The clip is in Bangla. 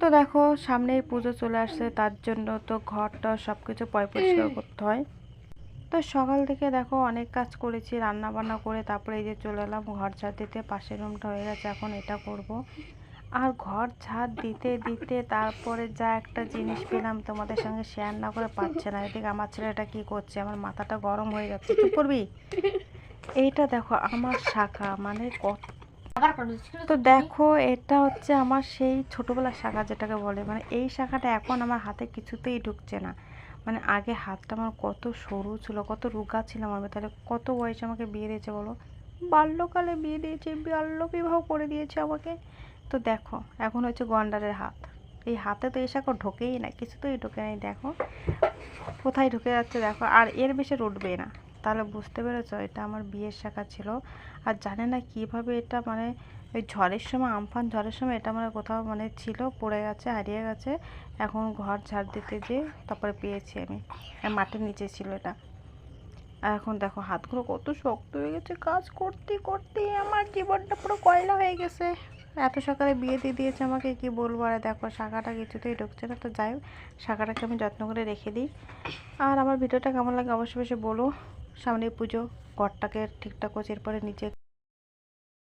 তো দেখো, সামনেই পুজো চলে আসছে, তার জন্য তো ঘরটা সব কিছু পয় পরিষ্কার করতে হয়। তো সকাল থেকে দেখো, অনেক কাজ করেছি রান্না বান্না করে তারপরে এই যে চলে এলাম, ঘর ঝাড় দিতে, পাশের রুমটা হয়ে গেছে, এখন এটা করব। আর ঘর ঝাড় দিতে দিতে তারপরে যা একটা জিনিস পেলাম তোমাদের সঙ্গে শেয়ার না করে পাচ্ছে না। এদিকে আমার ছেলেটা কি করছে, আমার মাথাটা গরম হয়ে যাচ্ছে, চুপ করবি? এইটা দেখো, আমার শাখা মানে কত তো দেখো। এটা হচ্ছে আমার সেই ছোটোবেলার শাখা যেটাকে বলে। মানে এই শাখাটা এখন আমার হাতে কিছুতেই ঢুকছে না। মানে আগে হাতটা আমার কত সরু ছিল কত রোগা ছিলাম আমি তাহলে কত বয়সে আমাকে বিয়ে দিয়েছে বলো? বাল্যকালে বিয়ে দিয়েছে বাল্য বিবাহ করে দিয়েছে আমাকে। তো দেখো এখন হচ্ছে গন্ডারের হাত। এই হাতে তো এই শাখা ঢোকেই না কিছুতেই ঢোকে নাই দেখো। কোথায় ঢুকে যাচ্ছে দেখো আর এর বেশি উঠবে না। তাহলে বুঝতে পেরেছ, এটা আমার বিয়ের শাখা ছিল। আর জানে না কীভাবে এটা মানে ওই ঝড়ের সময়, আমফান ঝড়ের সময় এটা মানে কোথাও মানে ছিল, পড়ে গেছে, হারিয়ে গেছে। এখন ঘর ঝাড় দিতে যে তারপরে পেয়েছি আমি। মাটির নিচে ছিল এটা। আর এখন দেখো, হাতগুলো কত শক্ত হয়ে গেছে। কাজ করতে করতে আমার জীবনটা পুরো কয়লা হয়ে গেছে। এত সকালে বিয়ে দিয়ে দিয়েছে আমাকে, কি বলব? আর দেখো, শাখাটা কিছুতেই ঢুকছে না। তো যাই শাখাটাকে আমি যত্ন করে রেখে দিই। আর আমার ভিডিওটা কেমন লাগে অবশ্যই বলো। সামনে পুজো ঘরটাকে ঠিকঠাক করছে এরপরে নিচে